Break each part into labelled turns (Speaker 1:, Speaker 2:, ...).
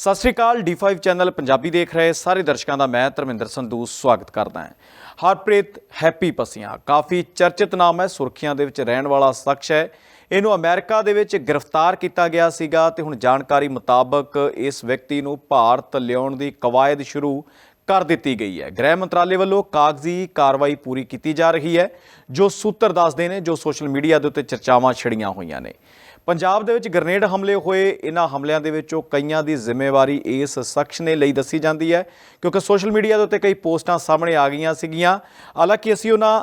Speaker 1: ਸਤਿ ਸ਼੍ਰੀ ਅਕਾਲ D5 channel Punjabi ਦੇਖ ਰਹੇ ਸਾਰੇ ਦਰਸ਼ਕਾਂ ਦਾ ਮੈਂ ਧਰਮਿੰਦਰ ਸੰਧੂ ਸਵਾਗਤ ਕਰਦਾ ਹਾਂ। ਹਰਪ੍ਰੀਤ, ਹੈਪੀ ਪਸੀਆਂ ਕਾਫੀ ਚਰਚਿਤ ਨਾਮ ਹੈ, ਸੁਰਖੀਆਂ ਦੇ ਵਿੱਚ ਰਹਿਣ ਵਾਲਾ ਸ਼ਖਸ ਹੈ। ਇਹਨੂੰ ਅਮਰੀਕਾ ਦੇ ਵਿੱਚ ਗ੍ਰਿਫਤਾਰ ਕੀਤਾ ਗਿਆ ਸੀਗਾ ਤੇ ਹੁਣ ਜਾਣਕਾਰੀ ਮੁਤਾਬਕ ਇਸ ਵਿਅਕਤੀ ਨੂੰ ਭਾਰਤ ਲਿਆਉਣ ਦੀ ਕਵਾਇਦ ਸ਼ੁਰੂ ਕਰ ਦਿੱਤੀ ਗਈ ਹੈ। ਗ੍ਰਹਿ ਮੰਤਰਾਲੇ ਵੱਲੋਂ ਕਾਗਜ਼ੀ ਕਾਰਵਾਈ ਪੂਰੀ ਕੀਤੀ ਜਾ ਰਹੀ ਹੈ, ਜੋ ਸੂਤਰ ਦੱਸਦੇ ਨੇ, ਜੋ ਸੋਸ਼ਲ ਮੀਡੀਆ ਦੇ ਉੱਤੇ ਚਰਚਾਵਾਂ ਛਿੜੀਆਂ ਹੋਈਆਂ ਨੇ। ਪੰਜਾਬ ਦੇ ਵਿੱਚ ਗ੍ਰਨੇਡ ਹਮਲੇ ਹੋਏ। ਇਹਨਾਂ ਹਮਲਿਆਂ ਦੇ ਵਿੱਚੋਂ ਕਈਆਂ ਦੀ ਜ਼ਿੰਮੇਵਾਰੀ ਇਸ ਸ਼ਖਸ ਨੇ ਲਈ ਦੱਸੀ ਜਾਂਦੀ ਹੈ, ਕਿਉਂਕਿ ਸੋਸ਼ਲ ਮੀਡੀਆ ਦੇ ਉੱਤੇ ਕਈ ਪੋਸਟਾਂ ਸਾਹਮਣੇ ਆ ਗਈਆਂ ਸੀਗੀਆਂ। ਹਾਲਾਂਕਿ ਅਸੀਂ ਉਹਨਾਂ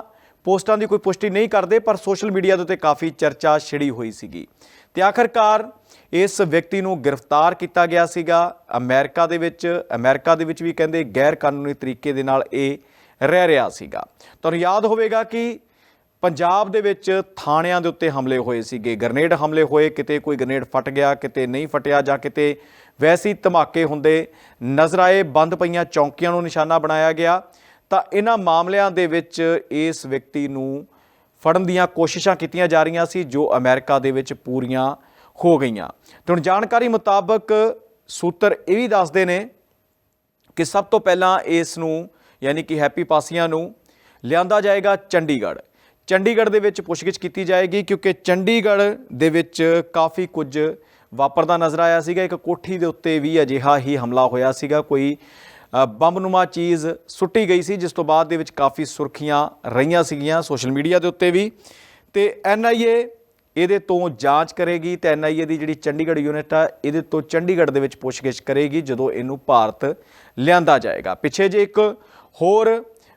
Speaker 1: ਪੋਸਟਾਂ ਦੀ ਕੋਈ ਪੁਸ਼ਟੀ ਨਹੀਂ ਕਰਦੇ, ਪਰ ਸੋਸ਼ਲ ਮੀਡੀਆ ਦੇ ਉੱਤੇ ਕਾਫੀ ਚਰਚਾ ਛਿੜੀ ਹੋਈ ਸੀਗੀ। ਤੇ ਆਖਰਕਾਰ ਇਸ ਵਿਅਕਤੀ ਨੂੰ ਗ੍ਰਿਫਤਾਰ ਕੀਤਾ ਗਿਆ ਸੀਗਾ। ਅਮਰੀਕਾ ਦੇ ਵਿੱਚ, ਅਮਰੀਕਾ ਦੇ ਵਿੱਚ ਵੀ ਕਹਿੰਦੇ ਗੈਰ ਕਾਨੂੰਨੀ ਤਰੀਕੇ ਦੇ ਨਾਲ ਇਹ ਰਹਿ ਰਿਹਾ ਸੀਗਾ। ਤੁਹਾਨੂੰ ਯਾਦ ਹੋਵੇਗਾ ਕਿ ਪੰਜਾਬ ਦੇ ਵਿੱਚ ਥਾਣਿਆਂ ਦੇ ਉੱਤੇ ਹਮਲੇ ਹੋਏ ਸੀਗੇ। ਗ੍ਰਨੇਡ ਹਮਲੇ ਹੋਏ, ਕਿਤੇ ਕੋਈ ਗ੍ਰਨੇਡ ਫਟ ਗਿਆ, ਕਿਤੇ ਨਹੀਂ ਫਟਿਆ ਜਾਂ ਕਿਤੇ ਵੈਸੀ ਧਮਾਕੇ ਹੁੰਦੇ ਨਜ਼ਰ ਆਏ, ਬੰਦ ਪਈਆਂ ਚੌਂਕੀਆਂ ਨੂੰ ਨਿਸ਼ਾਨਾ ਬਣਾਇਆ ਗਿਆ। ਤਾਂ ਇਹਨਾਂ ਮਾਮਲਿਆਂ ਦੇ ਵਿੱਚ ਇਸ ਵਿਅਕਤੀ ਨੂੰ ਫੜਨ ਦੀਆਂ ਕੋਸ਼ਿਸ਼ਾਂ ਕੀਤੀਆਂ ਜਾ ਰਹੀਆਂ ਸੀ, ਜੋ ਅਮਰੀਕਾ ਦੇ ਵਿੱਚ ਪੂਰੀਆਂ ਹੋ ਗਈਆਂ। ਤੇ ਹੁਣ ਜਾਣਕਾਰੀ ਮੁਤਾਬਕ ਸੂਤਰ ਇਹ ਵੀ ਦੱਸਦੇ ਨੇ ਕਿ ਸਭ ਤੋਂ ਪਹਿਲਾਂ ਇਸ ਨੂੰ, ਯਾਨੀ ਕਿ ਹੈਪੀ ਪਾਸੀਆਂ ਨੂੰ ਲਿਆਂਦਾ ਜਾਏਗਾ ਚੰਡੀਗੜ੍ਹ। ਚੰਡੀਗੜ੍ਹ ਦੇ ਵਿੱਚ ਪੁੱਛਗਿੱਛ ਕੀਤੀ ਜਾਏਗੀ, ਕਿਉਂਕਿ ਚੰਡੀਗੜ੍ਹ ਦੇ ਵਿੱਚ ਕਾਫੀ ਕੁਝ ਵਾਪਰਦਾ ਨਜ਼ਰ ਆਇਆ ਸੀਗਾ। ਇੱਕ ਕੋਠੀ ਦੇ ਉੱਤੇ ਵੀ ਅਜਿਹਾ ਹੀ ਹਮਲਾ ਹੋਇਆ ਸੀਗਾ। ਕੋਈ ਬੰਬਨੁਮਾ ਚੀਜ਼ ਸੁੱਟੀ ਗਈ ਸੀ, ਜਿਸ ਤੋਂ ਬਾਅਦ ਦੇ ਵਿੱਚ ਕਾਫੀ ਸੁਰਖੀਆਂ ਰਹੀਆਂ ਸੀਗੀਆਂ ਸੋਸ਼ਲ ਮੀਡੀਆ ਦੇ ਉੱਤੇ ਵੀ। ਤੇ ਐਨਆਈਏ ਇਹਦੇ ਤੋਂ ਜਾਂਚ ਕਰੇਗੀ ਤੇ ਐਨਆਈਏ ਦੀ ਜਿਹੜੀ ਚੰਡੀਗੜ੍ਹ ਯੂਨਿਟ ਆ, ਇਹਦੇ ਤੋਂ ਚੰਡੀਗੜ੍ਹ ਦੇ ਵਿੱਚ ਪੁੱਛਗਿੱਛ ਕਰੇਗੀ, ਜਦੋਂ ਇਹਨੂੰ ਭਾਰਤ ਲਿਆਂਦਾ ਜਾਏਗਾ। ਪਿੱਛੇ ਜੇ ਇੱਕ ਹੋਰ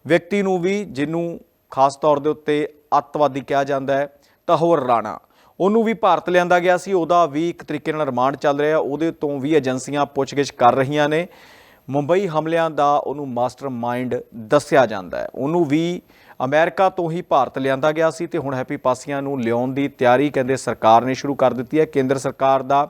Speaker 1: ਵਿਅਕਤੀ ਨੂੰ ਵੀ, ਜਿਹਨੂੰ ਖਾਸ ਤੌਰ ਦੇ ਉੱਤੇ ਅੱਤਵਾਦੀ ਕਿਹਾ ਜਾਂਦਾ ਹੈ ਤਹੋਰ ਰਾਣਾ, ਉਹਨੂੰ ਵੀ ਭਾਰਤ ਲਿਆਂਦਾ ਗਿਆ ਸੀ। ਉਹਦਾ ਵੀ ਇੱਕ ਤਰੀਕੇ ਨਾਲ ਰਿਮਾਂਡ ਚੱਲ ਰਿਹਾ, ਉਹਦੇ ਤੋਂ ਵੀ ਏਜੰਸੀਆਂ ਪੁੱਛਗਿੱਛ ਕਰ ਰਹੀਆਂ ਨੇ। ਮੁੰਬਈ ਹਮਲਿਆਂ ਦਾ ਉਹਨੂੰ ਮਾਸਟਰਮਾਈਂਡ ਦੱਸਿਆ ਜਾਂਦਾ ਹੈ। ਉਹਨੂੰ ਵੀ ਅਮਰੀਕਾ ਤੋਂ ਹੀ ਭਾਰਤ ਲਿਆਂਦਾ ਗਿਆ ਸੀ ਤੇ ਹੁਣ ਹੈਪੀ ਪਾਸੀਆਂ ਨੂੰ ਲਿਆਉਣ ਦੀ ਤਿਆਰੀ ਕਹਿੰਦੇ ਸਰਕਾਰ ਨੇ ਸ਼ੁਰੂ ਕਰ ਦਿੱਤੀ ਹੈ। ਕੇਂਦਰ ਸਰਕਾਰ ਦਾ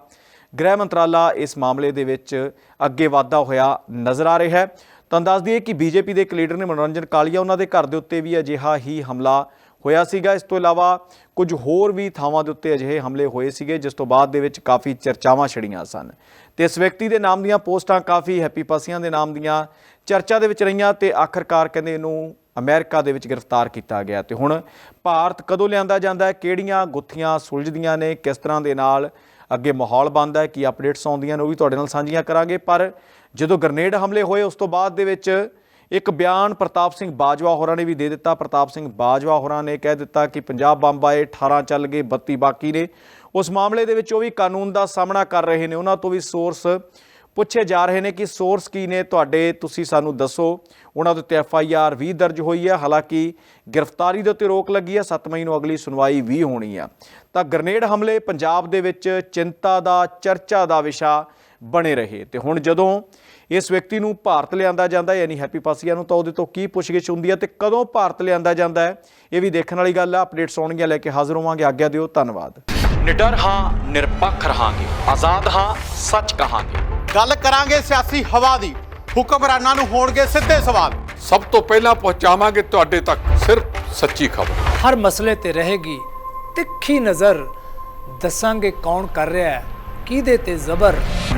Speaker 1: ਗ੍ਰਹਿ ਮੰਤਰਾਲਾ ਇਸ ਮਾਮਲੇ ਦੇ ਵਿੱਚ ਅੱਗੇ ਵਾਧਾ ਹੋਇਆ ਨਜ਼ਰ ਆ ਰਿਹਾ ਹੈ। ਤੁਹਾਨੂੰ ਦੱਸ ਦਈਏ ਕਿ ਬੀਜੇਪੀ ਦੇ ਇੱਕ ਲੀਡਰ ਨੇ ਮਨੋਰੰਜਨ ਕਾਲੀਆ ਉਹਨਾਂ ਦੇ ਘਰ ਦੇ ਉੱਤੇ ਵੀ ਅਜਿਹਾ ਹੀ ਹਮਲਾ ਹੋਇਆ ਸੀਗਾ। ਇਸ ਤੋਂ ਇਲਾਵਾ ਕੁਝ ਹੋਰ ਵੀ ਥਾਵਾਂ ਦੇ ਉੱਤੇ ਅਜਿਹੇ ਹਮਲੇ ਹੋਏ ਸੀਗੇ, ਜਿਸ ਤੋਂ ਬਾਅਦ ਦੇ ਵਿੱਚ ਕਾਫੀ ਚਰਚਾਵਾਂ ਛੜੀਆਂ ਸਨ। ਤੇ ਇਸ ਵਿਅਕਤੀ ਦੇ ਨਾਮ ਦੀਆਂ ਪੋਸਟਾਂ ਕਾਫੀ ਹੈਪੀ ਪਾਸੀਆਂ ਦੇ ਨਾਮ ਦੀਆਂ ਚਰਚਾ ਦੇ ਵਿੱਚ ਰਹੀਆਂ ਤੇ ਆਖਰਕਾਰ ਕਹਿੰਦੇ ਇਹਨੂੰ ਅਮਰੀਕਾ ਦੇ ਵਿੱਚ ਗ੍ਰਿਫਤਾਰ ਕੀਤਾ ਗਿਆ। ਤੇ ਹੁਣ ਭਾਰਤ ਕਦੋਂ ਲਿਆਂਦਾ ਜਾਂਦਾ ਹੈ? ਕਿਹੜੀਆਂ ਗੁੱਥੀਆਂ ਸੁਲਝਦੀਆਂ ਨੇ? ਕਿਸ ਤਰ੍ਹਾਂ ਦੇ ਨਾਲ ਅੱਗੇ ਮਾਹੌਲ ਬਣਦਾ ਹੈ? ਕੀ ਅਪਡੇਟਸ ਆਉਂਦੀਆਂ ਨੇ ਉਹ ਵੀ ਤੁਹਾਡੇ ਨਾਲ ਸਾਂਝੀਆਂ ਕਰਾਂਗੇ। ਪਰ ਜਦੋਂ ਗ੍ਰਨੇਡ ਹਮਲੇ ਹੋਏ, ਉਸ ਤੋਂ ਬਾਅਦ ਦੇ ਵਿੱਚ ਇੱਕ ਬਿਆਨ ਪ੍ਰਤਾਪ ਸਿੰਘ ਬਾਜਵਾ ਹੋਰਾਂ ਨੇ ਵੀ ਦੇ ਦਿੱਤਾ। ਪ੍ਰਤਾਪ ਸਿੰਘ ਬਾਜਵਾ ਹੋਰਾਂ ਨੇ ਕਹਿ ਦਿੱਤਾ ਕਿ ਪੰਜਾਬ ਬੰਬ ਆਏ 18 ਚੱਲ ਗਏ 32 ਬਾਕੀ ਨੇ। ਉਸ ਮਾਮਲੇ ਦੇ ਵਿੱਚ ਉਹ ਵੀ ਕਾਨੂੰਨ ਦਾ ਸਾਹਮਣਾ ਕਰ ਰਹੇ ਨੇ। ਉਹਨਾਂ ਤੋਂ ਵੀ ਸੋਰਸ ਪੁੱਛੇ ਜਾ ਰਹੇ ਨੇ ਕਿ ਸੋਰਸ ਕੀ ਨੇ? ਤੁਹਾਡੇ ਤੁਸੀਂ ਸਾਨੂੰ ਦੱਸੋ। ਉਹਨਾਂ ਦੇ ਉੱਤੇ ਐਫ ਆਈ ਆਰ ਵੀ ਦਰਜ ਹੋਈ ਹੈ। ਹਾਲਾਂਕਿ ਗ੍ਰਿਫਤਾਰੀ ਦੇ ਉੱਤੇ ਰੋਕ ਲੱਗੀ ਹੈ। 7 ਮਈ ਨੂੰ ਅਗਲੀ ਸੁਣਵਾਈ ਵੀ ਹੋਣੀ ਆ। ਤਾਂ ਗ੍ਰਨੇਡ ਹਮਲੇ ਪੰਜਾਬ ਦੇ ਵਿੱਚ ਚਿੰਤਾ ਦਾ, ਚਰਚਾ ਦਾ ਵਿਸ਼ਾ ਬਣੇ ਰਹੇ। ਤੇ ਹੁਣ ਜਦੋਂ ਇਸ ਵਿਅਕਤੀ ਨੂੰ ਭਾਰਤ ਲਿਆਂਦਾ ਜਾਂਦਾ ਹੈ, ਯਾਨੀ ਹੈਪੀ ਪਾਸੀਆ ਨੂੰ ਤਾਂ ਉਹਦੇ ਤੋਂ ਕੀ ਪੁੱਛਗਿੱਛ ਹੁੰਦੀ ਹੈ ਤੇ ਕਦੋਂ ਭਾਰਤ ਲਿਆਂਦਾ ਜਾਂਦਾ ਹੈ? ਇਹ ਵੀ ਦੇਖਣ ਵਾਲੀ ਗੱਲ ਹੈ ਅਪਡੇਟਸ ਆਉਣਗੀਆਂ ਲੈ ਕੇ ਹਾਜ਼ਰ ਹੋਵਾਂਗੇ। ਆਗਿਆ ਦਿਓ ਧੰਨਵਾਦ। ਨਿਡਰ ਹਾਂ ਨਿਰਪੱਖ ਰਹਾਂਗੇ। ਆਜ਼ਾਦ ਹਾਂ ਸੱਚ ਕਹਾਂਗੇ।
Speaker 2: ਗੱਲ ਕਰਾਂਗੇ ਸਿਆਸੀ ਹਵਾ ਦੀ। ਹੁਕਮਰਾਨਾਂ ਨੂੰ ਹੋਣਗੇ ਸਿੱਧੇ ਸਵਾਲ।
Speaker 3: ਸਭ ਤੋਂ ਪਹਿਲਾਂ ਪਹੁੰਚਾਵਾਂਗੇ ਤੁਹਾਡੇ ਤੱਕ ਸਿਰਫ ਸੱਚੀ ਖਬਰ।
Speaker 4: ਹਰ ਮਸਲੇ ਤੇ ਰਹੇਗੀ ਤਿੱਖੀ ਨਜ਼ਰ। ਦੱਸਾਂਗੇ ਕੌਣ ਕਰ ਰਿਹਾ ਹੈ ਕਿਹਦੇ ਤੇ ਜ਼ਬਰ।